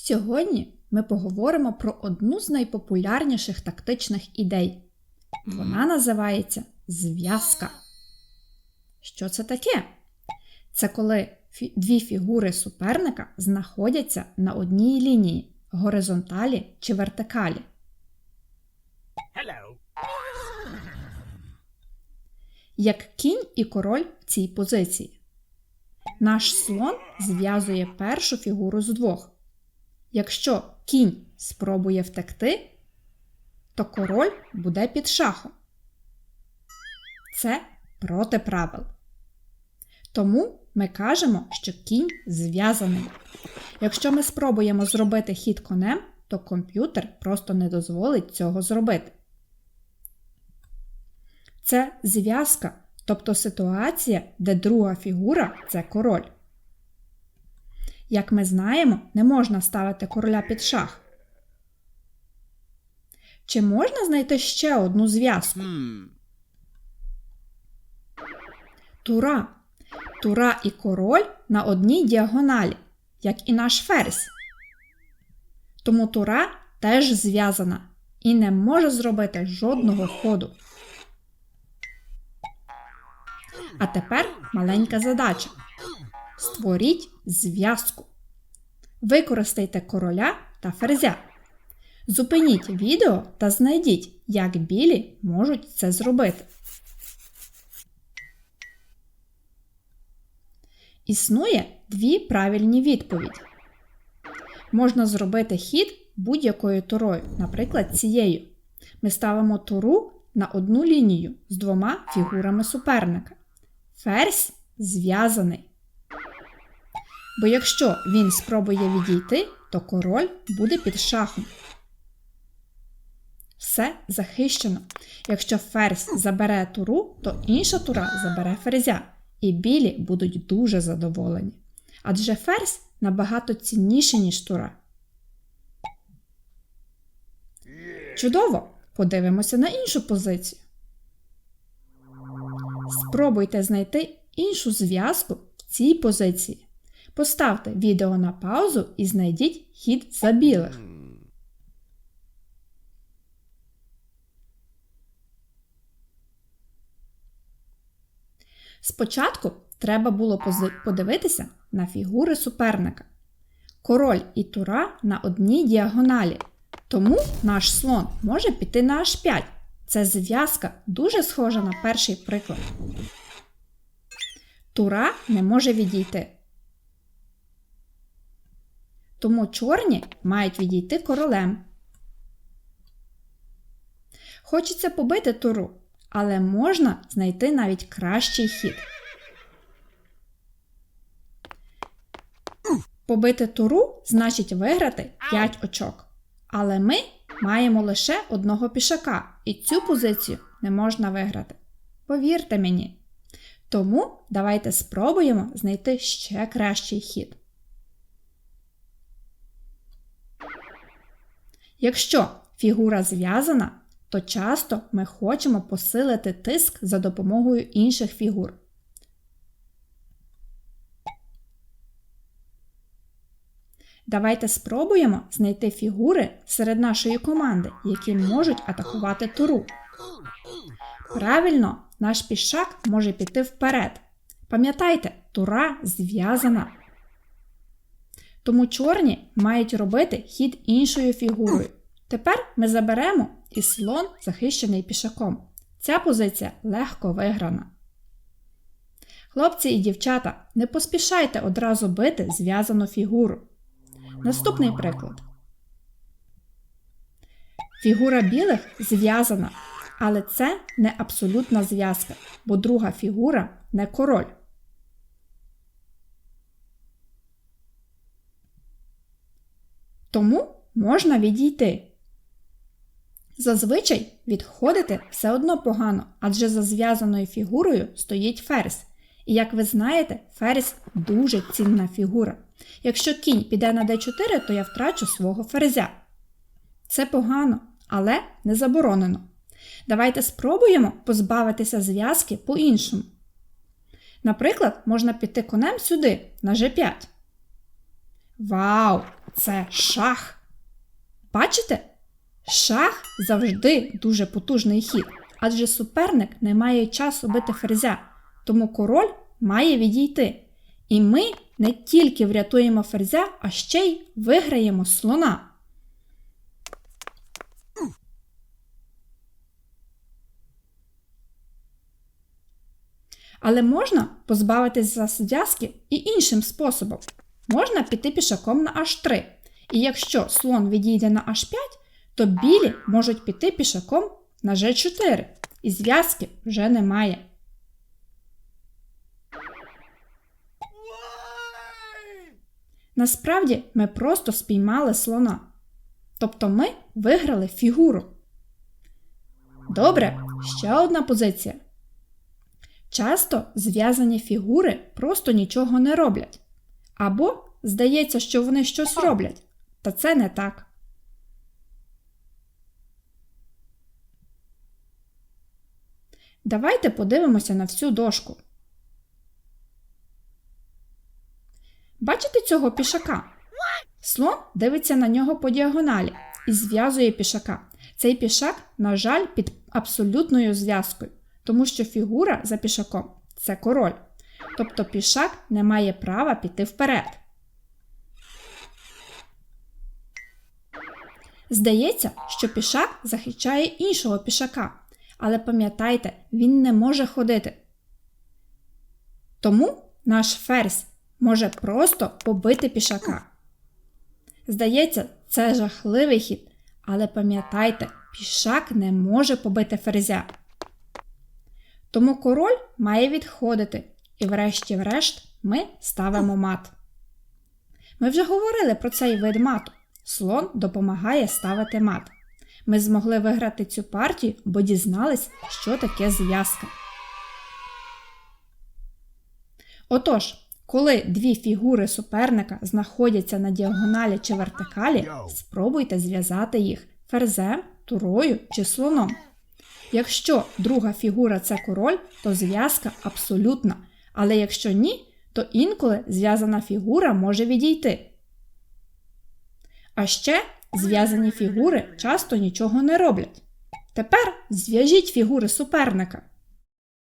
Сьогодні ми поговоримо про одну з найпопулярніших тактичних ідей. Вона називається зв'язка. Що це таке? Це коли фі- дві фігури суперника знаходяться на одній лінії горизонталі чи вертикалі. Hello. як кінь і король в цій позиції. Наш слон зв'язує першу фігуру з двох. Якщо кінь спробує втекти, то король буде під шахом. Це проти правил. Тому ми кажемо, що кінь зв'язаний. Якщо ми спробуємо зробити хід конем, то комп'ютер просто не дозволить цього зробити. Це зв'язка, тобто ситуація, де друга фігура це король. Як ми знаємо, не можна ставити короля під шах. Чи можна знайти ще одну зв'язку? Тура. Тура і король на одній діагоналі, як і наш ферзь. Тому тура теж зв'язана і не може зробити жодного ходу. А тепер маленька задача. Створіть зв'язку. Використайте короля та ферзя. Зупиніть відео та знайдіть, як білі можуть це зробити. Існує дві правильні відповіді. Можна зробити хід будь-якою турою, наприклад, цією. Ми ставимо туру на одну лінію з двома фігурами суперника. Ферзь зв'язаний. Бо якщо він спробує відійти, то король буде під шахом. Все захищено. Якщо ферзь забере туру, то інша тура забере ферзя, і білі будуть дуже задоволені. Адже ферзь набагато цінніший, ніж тура. Чудово! Подивимося на іншу позицію. Спробуйте знайти іншу зв'язку в цій позиції. Поставте відео на паузу і знайдіть хід за білих. Спочатку треба було подивитися на фігури суперника. Король і тура на одній діагоналі. Тому наш слон може піти на h5. Це зв'язка дуже схожа на перший приклад. Тура не може відійти. Тому чорні мають відійти королем. Хочеться побити туру, але можна знайти навіть кращий хід. Побити туру значить виграти 5 очок. Але ми маємо лише одного пішака, і цю позицію не можна виграти. Повірте мені. Тому давайте спробуємо знайти ще кращий хід. Якщо фігура зв'язана, то часто ми хочемо посилити тиск за допомогою інших фігур. Давайте спробуємо знайти фігури серед нашої команди, які можуть атакувати туру. Правильно, наш пішак може піти вперед. Пам'ятайте, тура зв'язана. Тому чорні мають робити хід іншою фігурою. Тепер ми заберемо і слон захищений пішаком. Ця позиція легко виграна. Хлопці і дівчата, не поспішайте одразу бити зв'язану фігуру. Наступний приклад. Фігура білих зв'язана, але це не абсолютна зв'язка, бо друга фігура не король. Тому можна відійти. Зазвичай відходити все одно погано, адже за зв'язаною фігурою стоїть ферзь. І як ви знаєте, ферзь дуже цінна фігура. Якщо кінь піде на d4, то я втрачу свого ферзя. Це погано, але не заборонено. Давайте спробуємо позбавитися зв'язки по-іншому. Наприклад, можна піти конем сюди, на g5. Вау! це шах. Бачите? Шах завжди дуже потужний хід, адже суперник не має часу бити ферзя, тому король має відійти. І ми не тільки врятуємо ферзя, а ще й виграємо слона. Але можна позбавитися зв'язки і іншим способом. Можна піти пішаком на H3. І якщо слон відійде на H5, то білі можуть піти пішаком на G4. І зв'язки вже немає. Насправді ми просто спіймали слона. Тобто ми виграли фігуру. Добре, ще одна позиція. Часто зв'язані фігури просто нічого не роблять. Або здається, що вони щось роблять. Та це не так. Давайте подивимося на всю дошку. Бачите цього пішака? Слон дивиться на нього по діагоналі і зв'язує пішака. Цей пішак, на жаль, під абсолютною зв'язкою, тому що фігура за пішаком це король. Тобто пішак не має права піти вперед. Здається, що пішак захищає іншого пішака, але пам'ятайте, він не може ходити. Тому наш ферзь може просто побити пішака. Здається, це жахливий хід, але пам'ятайте, пішак не може побити ферзя. Тому король має відходити, і врешті-врешт ми ставимо мат. Ми вже говорили про цей вид мату. Слон допомагає ставити мат. Ми змогли виграти цю партію, бо дізнались, що таке зв'язка. Отож, коли дві фігури суперника знаходяться на діагоналі чи вертикалі, спробуйте зв'язати їх ферзем, турою чи слоном. Якщо друга фігура це король, то зв'язка абсолютна. Але якщо ні, то інколи зв'язана фігура може відійти. А ще зв'язані фігури часто нічого не роблять. Тепер зв'яжіть фігури суперника.